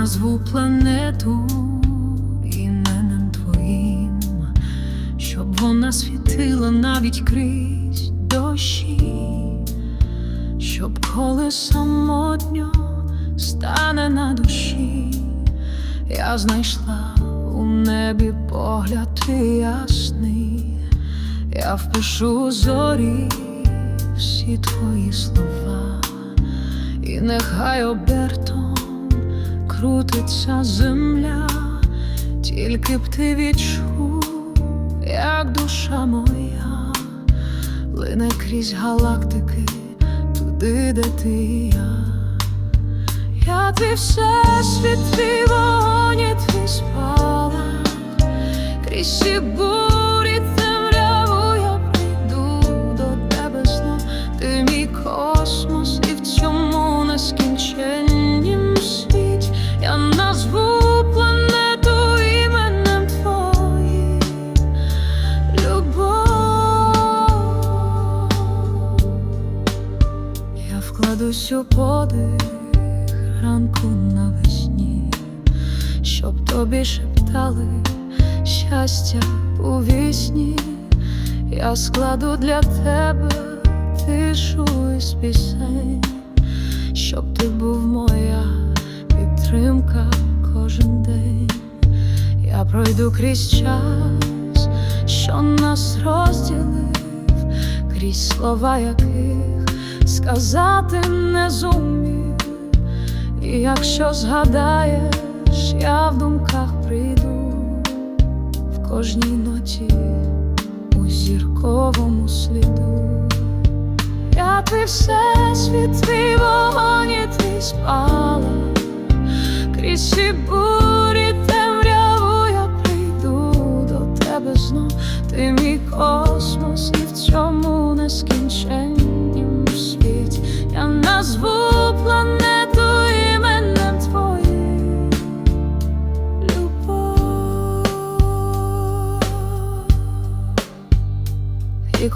назву планету іменем твоїм, щоб вона світила навіть крізь дощі, щоб коли самотньо стане на душі, я знайшла у небі погляд ясний, я впишу зорі всі твої слова, і нехай обертом крутиться земля, тільки б ти відчув, як душа моя плине крізь галактики, туди, де ти я. Я твій всесвіт, Я вкладусь у подих ранку навесні, щоб тобі шептали щастя у вісні, я складу для тебе тишу із пісень, щоб ти був моя підтримка кожен день. Я пройду крізь час, що нас розділив, крізь слова яких сказати не зумів. І якщо згадаєш, я в думках прийду в кожній ноті у зірковому сліду. Я твій всесвіт, твій вогонь, і твій спалах, крізь всі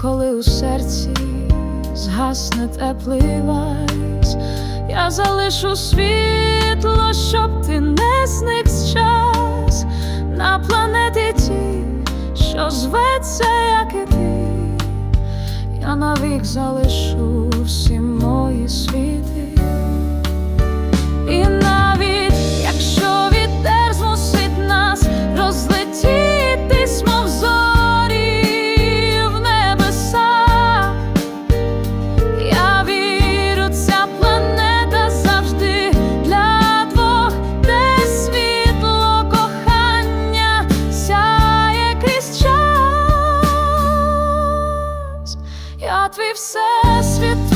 Коли у серці згасне теплий вайс, я залишу світло, щоб ти не зник з час на планеті ті, що зветься, як і ти. Я навік залишу всі клятві всесвіт.